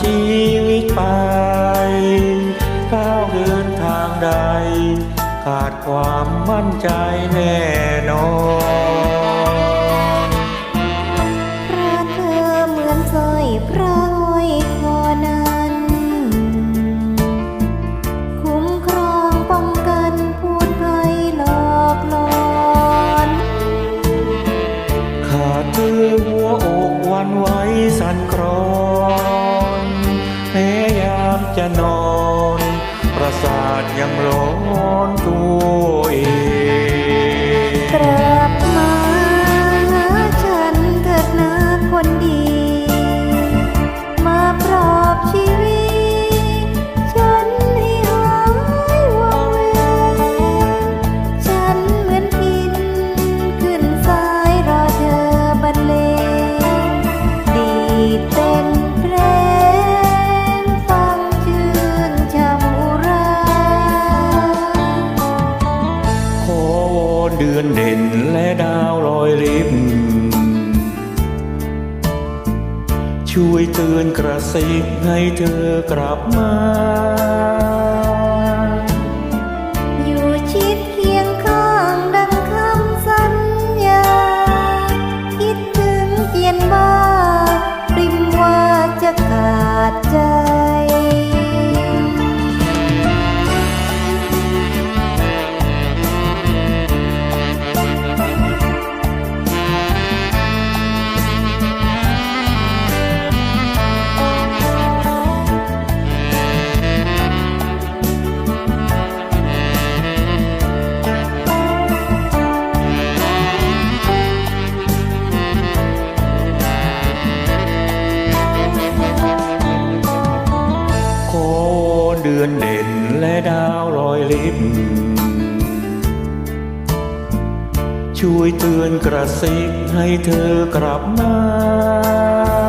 ชีวิตไปก้าวเดินทางใด ขาดความมั่นใจแน่นอน และดาวลอยลิบช่วยเตือนกระสิบให้เธอกลับมา็นและดาวลอยลิบช่วยเตือนกระซิบให้เธอกลับมา